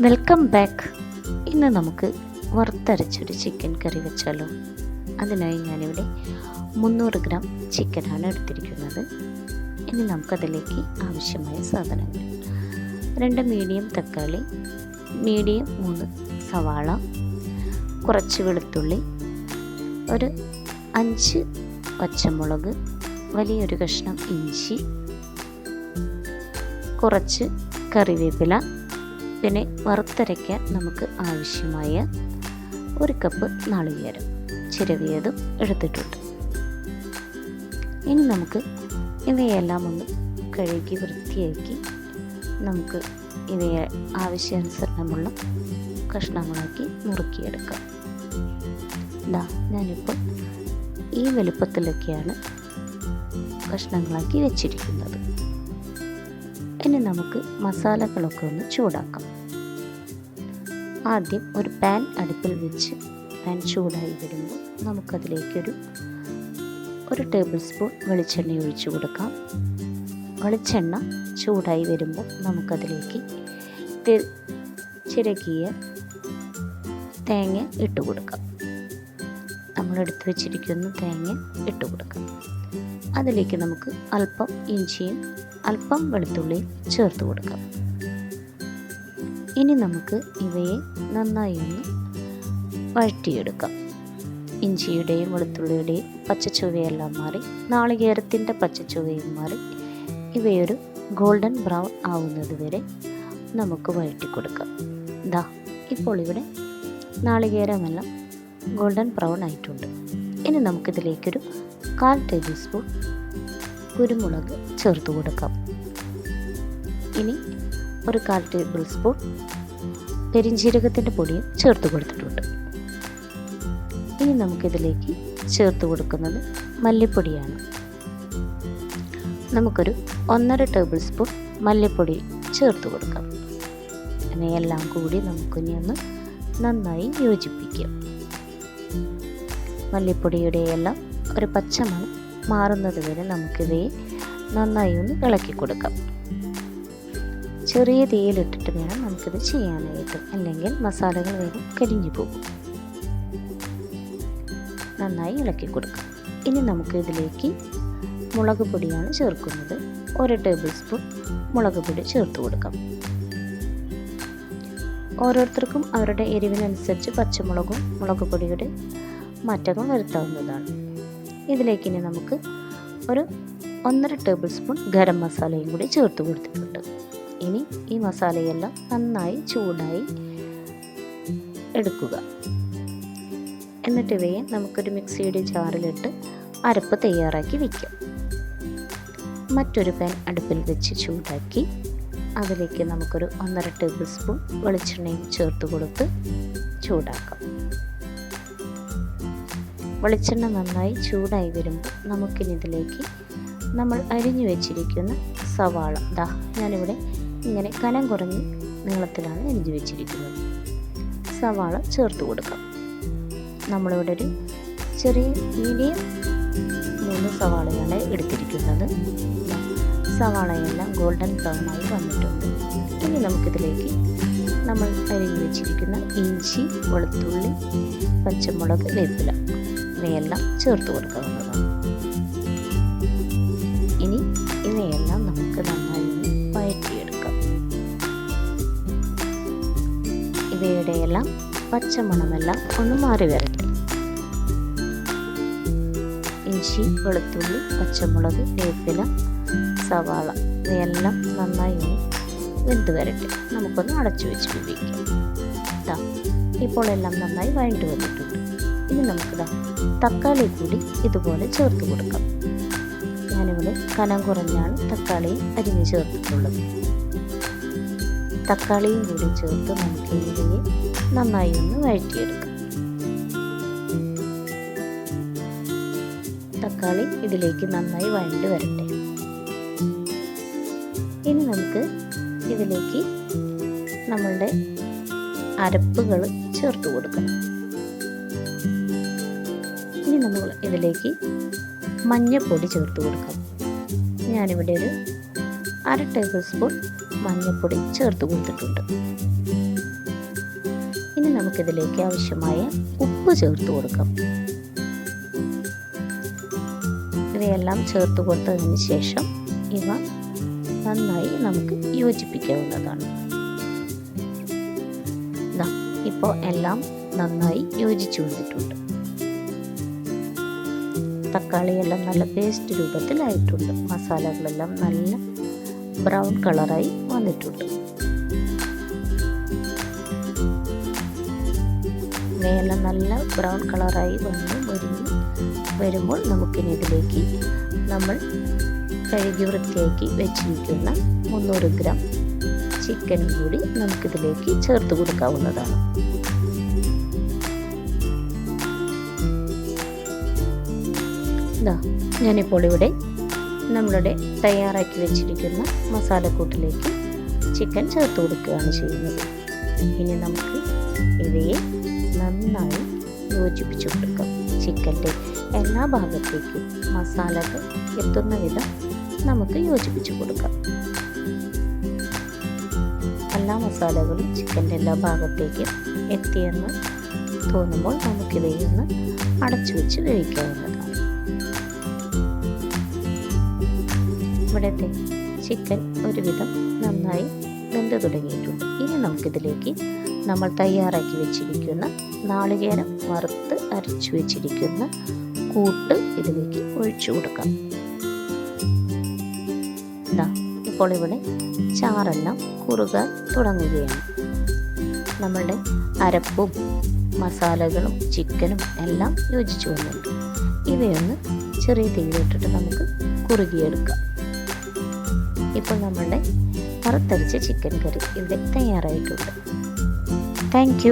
Welcome back ഇന്ന് നമുക്ക് വറുത്തരച്ചൊരു chicken കറി വെച്ചാലോ. അതിനായി ഞാനിവിടെ മുന്നൂറ് ഗ്രാം ചിക്കനാണ് എടുത്തിരിക്കുന്നത്. ഇനി നമുക്കതിലേക്ക് ആവശ്യമായ സാധനങ്ങൾ. രണ്ട് മീഡിയം തക്കാളി മീഡിയം മൂന്ന് സവാള കുറച്ച് വെളുത്തുള്ളി ഒരു അഞ്ച് പച്ചമുളക് വലിയൊരു കഷ്ണം ഇഞ്ചി കുറച്ച് കറിവേപ്പില പിന്നെ വറുത്തരയ്ക്കാൻ നമുക്ക് ആവശ്യമായ ഒരു കപ്പ് നാളികേരം. ചിരവിയതും എടുത്തിട്ടുണ്ട്. ഇനി നമുക്ക് ഇവയെല്ലാം ഒന്ന് കഴുകി വൃത്തിയാക്കി നമുക്ക് ഇവയെ ആവശ്യാനുസരണമുള്ള കഷ്ണങ്ങളാക്കി നുറുക്കിയെടുക്കാം. ഇതാ ഞാനിപ്പോൾ ഈ വലുപ്പത്തിലൊക്കെയാണ് കഷ്ണങ്ങളാക്കി വെച്ചിരിക്കുന്നത്. ഇനി നമുക്ക് മസാലകളൊക്കെ ഒന്ന് ചൂടാക്കാം. ആദ്യം ഒരു പാൻ അടുപ്പിൽ വെച്ച് പാൻ ചൂടായി വരുമ്പോൾ നമുക്കതിലേക്കൊരു ഒരു ടേബിൾ സ്പൂൺ വെളിച്ചെണ്ണ ഒഴിച്ചു കൊടുക്കാം. വെളിച്ചെണ്ണ ചൂടായി വരുമ്പോൾ നമുക്കതിലേക്ക് ചിരകിയ തേങ്ങ ഇട്ട് കൊടുക്കാം. നമ്മളെടുത്ത് വെച്ചിരിക്കുന്ന തേങ്ങ ഇട്ട് കൊടുക്കാം. അതിലേക്ക് നമുക്ക് അല്പം ഇഞ്ചിയും അല്പം വെളുത്തുള്ളിയും ചേർത്ത് കൊടുക്കാം. ഇനി നമുക്ക് ഇവയെ നന്നായി ഒന്ന് വഴറ്റിയെടുക്കാം. ഇഞ്ചിയുടെയും വെളുത്തുള്ളിയുടെയും പച്ചച്ചുവയെല്ലാം മാറി നാളികേരത്തിന്റെ പച്ചച്ചുവയും മാറി ഇവയൊരു ഗോൾഡൻ ബ്രൗൺ ആവുന്നത് വരെ നമുക്ക് വഴറ്റി കൊടുക്കാം ദാ ഇപ്പോൾ ഇവിടെ നാളികേരമെല്ലാം ഗോൾഡൻ ബ്രൗൺ ആയിട്ടുണ്ട്. ഇനി നമുക്കിതിലേക്കൊരു കാൽ ടേബിൾ സ്പൂൺ കുരുമുളക് ചേർത്ത് കൊടുക്കാം. ഇനി ഒരു കാൽ ടേബിൾ സ്പൂൺ പെരിഞ്ജീരകത്തിന്റെ പൊടിയും ചേർത്ത് കൊടുത്തിട്ടുണ്ട്. ഇനി നമുക്കിതിലേക്ക് ചേർത്ത് കൊടുക്കുന്നത് മല്ലിപ്പൊടിയാണ്. നമുക്കൊരു ഒന്നര ടേബിൾ സ്പൂൺ മല്ലിപ്പൊടി ചേർത്ത് കൊടുക്കാം. ഇവയെല്ലാം കൂടി നമുക്കിനി ഒന്ന് നന്നായി യോജിപ്പിക്കാം. മല്ലിപ്പൊടിയുടെ എല്ലാം ഒരു പച്ചമണം മാറുന്നത് വരെ നമുക്കിവയെ നന്നായി ഒന്ന് ഇളക്കി കൊടുക്കാം. ചെറിയ തീയിലിട്ടിട്ട് വേണം നമുക്കിത് ചെയ്യാനായിട്ട്. അല്ലെങ്കിൽ മസാലകൾ വേഗം കരിഞ്ഞു പോകും. നന്നായി ഇളക്കി കൊടുക്കാം. ഇനി നമുക്ക് ഇതിലേക്ക് മുളക് പൊടിയാണ് ചേർക്കുന്നത്. ഒരു ടേബിൾ സ്പൂൺ മുളക് പൊടി ചേർത്ത് കൊടുക്കാം. ഓരോരുത്തർക്കും അവരുടെ എരിവിനനുസരിച്ച് പച്ചമുളകും മുളക് പൊടിയുടെ മാറ്റങ്ങൾ വരുത്താവുന്നതാണ്. ഇതിലേക്ക് ഇനി നമുക്ക് ഒരു ഒന്നര ടേബിൾ സ്പൂൺ ഗരം മസാലയും കൂടി ചേർത്ത് കൊടുത്തിട്ടുണ്ട്. ഇനി ഈ മസാലയെല്ലാം നന്നായി ചൂടായി എടുക്കുക. എന്നിട്ട് ഇവയെ നമുക്കൊരു മിക്സിയുടെ ജാറിലിട്ട് അരപ്പ് തയ്യാറാക്കി വയ്ക്കാം മറ്റൊരു പാൻ അടുപ്പിൽ വെച്ച് ചൂടാക്കി അതിലേക്ക് നമുക്കൊരു ഒന്നര ടേബിൾ സ്പൂൺ വെളിച്ചെണ്ണയും ചേർത്ത് കൊടുത്ത് ചൂടാക്കാം. വെളിച്ചെണ്ണ നന്നായി ചൂടായി വരുമ്പോൾ നമുക്കിനിതിലേക്ക് നമ്മൾ അരിഞ്ഞു വെച്ചിരിക്കുന്ന സവാള. ദാ ഞാനിവിടെ ഇങ്ങനെ കനം കുറഞ്ഞ് നീളത്തിലാണ് അരിഞ്ഞു വെച്ചിരിക്കുന്നത്. സവാള ചേർത്ത് കൊടുക്കാം. നമ്മളിവിടെ ഒരു ചെറിയ മീഡിയം മൂന്ന് സവാളയാണ് എടുത്തിരിക്കുന്നത്. സവാളയെല്ലാം ഗോൾഡൻ ബ്രൗണായി വന്നിട്ടുണ്ട്. ഇനി നമുക്കിതിലേക്ക് നമ്മൾ അരിഞ്ഞു വെച്ചിരിക്കുന്ന ഇഞ്ചി വെളുത്തുള്ളി പച്ചമുളക് വേപ്പില ഇവയെല്ലാം ചേർത്ത് കൊടുക്കാവുന്നതാണ് ഇവയുടെ എല്ലാം പച്ചമണമെല്ലാം ഒന്ന് മാറി വരട്ടെ. ഇഞ്ചി വെളുത്തുള്ളി പച്ചമുളക് വേപ്പില സവാള ഇവയെല്ലാം നന്നായി ഒന്ന് വെന്ത് വരട്ടെ. നമുക്കൊന്ന് അടച്ചു വെച്ച് ഉപയോഗിക്കാം ഇപ്പോൾ എല്ലാം നന്നായി വഴണ്ടു വന്നിട്ടുണ്ട്. ഇനി നമുക്കിതാ തക്കാളി കൂടി ഇതുപോലെ ചേർത്ത് കൊടുക്കാം. ഞാനിവിടെ കനം കുറഞ്ഞാണ് തക്കാളിയും അരിഞ്ഞ് ചേർത്തിട്ടുള്ളത്. തക്കാളിയും കൂടി ചേർത്ത് നമുക്ക് ഇവയെ നന്നായി ഒന്ന് വഴറ്റിയെടുക്കാം. തക്കാളി ഇതിലേക്ക് നന്നായി വഴണ്ട് വരട്ടെ. ഇനി നമുക്ക് ഇതിലേക്ക് നമ്മളുടെ അരപ്പുകൾ ചേർത്ത് കൊടുക്കണം. ഇനി നമ്മൾ ഇതിലേക്ക് മഞ്ഞൾപ്പൊടി ചേർത്ത് കൊടുക്കാം. ഞാനിവിടെ ഒരു അര ടേബിൾ സ്പൂൺ മഞ്ഞൾപ്പൊടി ചേർത്ത് കൊടുത്തിട്ടുണ്ട്. ഇനി നമുക്കിതിലേക്ക് ആവശ്യമായ ഉപ്പ് ചേർത്ത് കൊടുക്കാം. ഇവയെല്ലാം ചേർത്ത് കൊടുത്തതിന് ശേഷം ഇവ നന്നായി നമുക്ക് യോജിപ്പിക്കാവുന്നതാണ്. ഇപ്പോൾ എല്ലാം നന്നായി യോജിച്ചു വന്നിട്ടുണ്ട്. തക്കാളിയെല്ലാം നല്ല പേസ്റ്റ് രൂപത്തിലായിട്ടുണ്ട്. മസാലകളെല്ലാം നല്ല ബ്രൗൺ കളറായി വന്നിട്ടുണ്ട്. മേല നല്ല ബ്രൗൺ കളറായി വന്ന് മുരിഞ്ഞ് വരുമ്പോൾ നമുക്കിനി ഇതിലേക്ക് നമ്മൾ കഴുകി വൃത്തിയാക്കി വെച്ചിരിക്കുന്ന മുന്നൂറ് ഗ്രാം ചിക്കൻ കൂടി നമുക്കിതിലേക്ക് ചേർത്ത് കൊടുക്കാവുന്നതാണ്. ഇതാ ഞാനിപ്പോൾ ഇവിടെ നമ്മളുടെ തയ്യാറാക്കി വെച്ചിരിക്കുന്ന മസാലക്കൂട്ടിലേക്ക് ചിക്കൻ ചേർത്ത് കൊടുക്കുകയാണ് ചെയ്യുന്നത്. ഇനി നമുക്ക് ഇവയെ നന്നായി യോജിപ്പിച്ചു കൊടുക്കാം. ചിക്കന്റെ എല്ലാ ഭാഗത്തേക്കും മസാലകൾ എത്തുന്ന വിധം നമുക്ക് യോജിപ്പിച്ചു കൊടുക്കാം. എല്ലാ മസാലകളും ചിക്കന്റെ എല്ലാ ഭാഗത്തേക്കും എത്തിയെന്ന് തോന്നുമ്പോൾ നമുക്കിവയിൽ നിന്ന് അടച്ചു വെച്ച് വേവിക്കാവുന്നതാണ്. ഇവിടുത്തെ ചിക്കൻ ഒരുവിധം നന്നായി വെന്ത് തുടങ്ങിയിട്ടുണ്ട്. ഇനി നമുക്കിതിലേക്ക് നമ്മൾ തയ്യാറാക്കി വെച്ചിരിക്കുന്ന നാളികേരം വറുത്ത് അരച്ചു വെച്ചിരിക്കുന്ന കൂട്ട് ഇതിലേക്ക് ഒഴിച്ചു കൊടുക്കാം. ഇപ്പോൾ ഇവിടെ ചാറെല്ലാം കുറുകാൻ തുടങ്ങുകയാണ്. നമ്മളുടെ അരപ്പും മസാലകളും ചിക്കനും എല്ലാം യോജിച്ചു വന്നിട്ടുണ്ട്. ഇവയൊന്ന് ചെറിയ തീയിലിട്ടിട്ട് നമുക്ക് കുറുകിയെടുക്കാം. ഇപ്പോൾ നമ്മളുടെ വറുത്തരച്ച ചിക്കൻ കറി ഇവിടെ തയ്യാറായിട്ടുണ്ട്. താങ്ക്